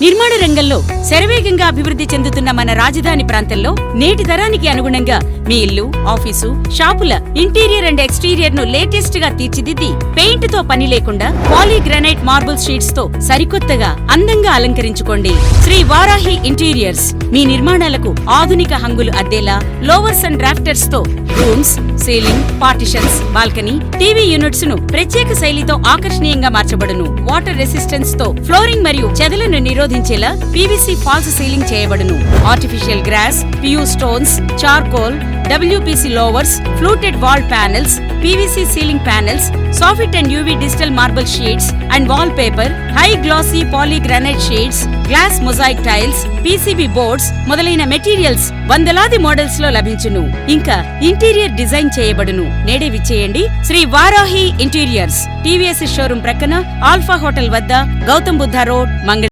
నిర్మాణ రంగంలో శరవేగంగా అభివృద్ధి చెందుతున్న మన రాజధాని ప్రాంతంలో నేటి తరానికి అనుగుణంగా మీ ఇల్లు ఆఫీసు షాపుల ఇంటీరియర్ అండ్ ఎక్స్టీరియర్ను లేటెస్ట్గా తీర్చిదిద్ది పెయింట్తో పని లేకుండా పాలీగ్రానైట్ మార్బుల్ షీట్స్తో సరికొత్తగా అందంగా అలంకరించుకోండి. శ్రీ వారాహి ఇంటీరియర్స్ మీ నిర్మాణాలకు ఆధునిక హంగులు అద్దేలా లోవర్స్ and డ్రాఫ్టర్స్తో rooms ceiling partitions balcony TV యూనిట్స్ను ప్రత్యేక శైలితో ఆకర్షణీయంగా మార్చబడును. వాటర్ రెసిస్టెన్స్తో ఫ్లోరింగ్ మరియు చెదలను నిరోధించేలా పీవీసీ ఫాల్స్ సీలింగ్ చేయబడును. Artificial grass PU stones charcoal WPC louvers fluted wall panels PVC ceiling panels soffit and UV digital marble sheets and wall paper high glossy polygranite sheets glass mosaic tiles PCB boards మొదలైన materials వందలాది మోడల్స్లో లభించును. ఇంకా interior design చేయబడును. నేడే విచ్చేయండి. Shri Varahi interiors TVS showroom ప్రక్కన alpha hotel వద్ద Gautam Buddha road మంగళ